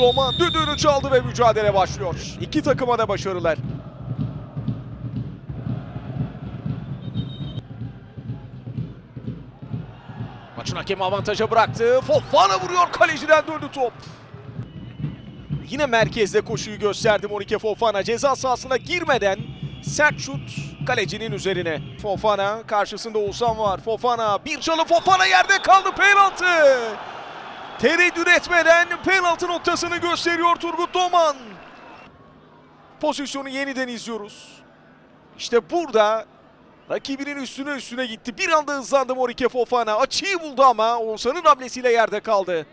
Doğman düdüğünü çaldı ve mücadele başlıyor. İki takıma da başarılar. Maçın hakemi avantaja bıraktı. Fofana vuruyor kaleciden döndü top. Yine merkezde koşuyu gösterdi Monike Fofana. Ceza sahasına girmeden sert şut kalecinin üzerine. Fofana karşısında Oğuzhan var. Fofana bir çalı Fofana yerde kaldı penaltı. Tereddüt etmeden penaltı noktasını gösteriyor Turgut Doğan. Pozisyonu yeniden izliyoruz. İşte burada rakibinin üstüne üstüne gitti. Bir anda hızlandı Morike Fofana. Açıyı buldu ama Oğuzhan'ın hamlesiyle yerde kaldı.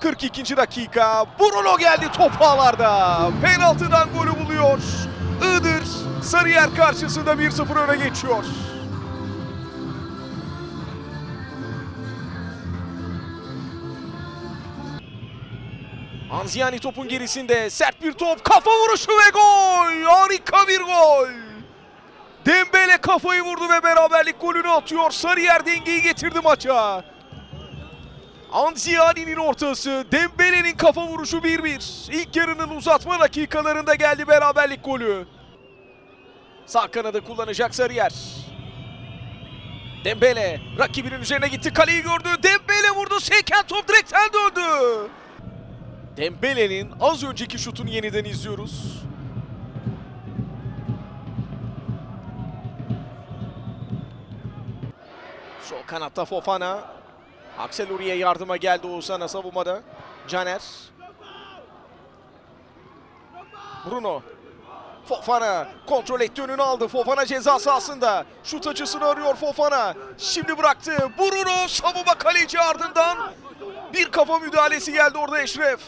42. dakika. Bruno geldi top ağlarda. Penaltıdan golü buluyor. Iğdır Sarıyer karşısında 1-0 öne geçiyor. Anziani topun gerisinde sert bir top, kafa vuruşu ve gol! Harika bir gol! Dembele kafayı vurdu ve beraberlik golünü atıyor. Sarıyer dengeyi getirdi maça. Anziani'nin ortası, Dembele'nin kafa vuruşu 1-1. İlk yarının uzatma dakikalarında geldi beraberlik golü. Sağ kanadı kullanacak Sarıyer. Dembele rakibinin üzerine gitti, kaleyi gördü. Dembele vurdu, seken top direkten döndü. Dembele'nin az önceki şutunu yeniden izliyoruz. Sol kanatta Fofana. Axel Uriye yardıma geldi Oğuzhan'a savunmada. Caner. Bruno. Fofana kontrol etti önünü aldı. Fofana ceza sahasında. Şut açısını arıyor Fofana. Şimdi bıraktı. Bruno savunma kaleci ardından. Bir kafa müdahalesi geldi orada Eşref.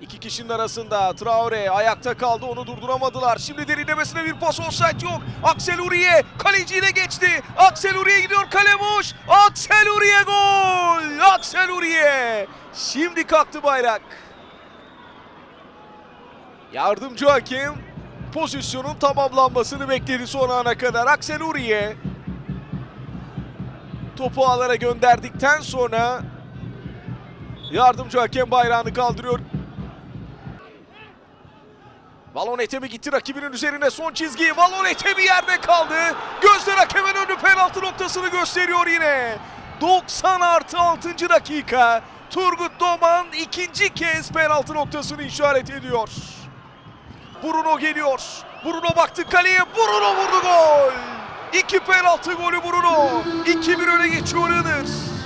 İki kişinin arasında Traore ayakta kaldı onu durduramadılar. Şimdi derinlemesine bir pas offside yok. Axel Uriye kaleciyle geçti. Axel Uriye gidiyor kale boş. Axel Uriye gol. Axel Uriye. Şimdi kalktı bayrak. Yardımcı hakem pozisyonun tamamlanmasını bekledi son ana kadar. Axel Uriye topu ağlara gönderdikten sonra yardımcı hakem bayrağını kaldırıyor. Balon etemi gitti rakibinin üzerine son çizgi. Balon etemi yerde kaldı. Gözler hakemin önü penaltı noktasını gösteriyor yine. 90 artı 6. dakika. Turgut Doman ikinci kez penaltı noktasını işaret ediyor. Bruno geliyor. Bruno baktı kaleye. Bruno vurdu gol. İki penaltı golü Bruno. 2-1 öne geçiyor Iğdır.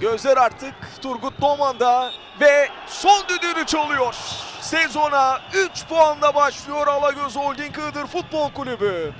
Gözler artık Turgut Doğman'da ve son düdüğünü çalıyor. Sezona 3 puanla başlıyor Alagöz Holding Iğdır Futbol Kulübü.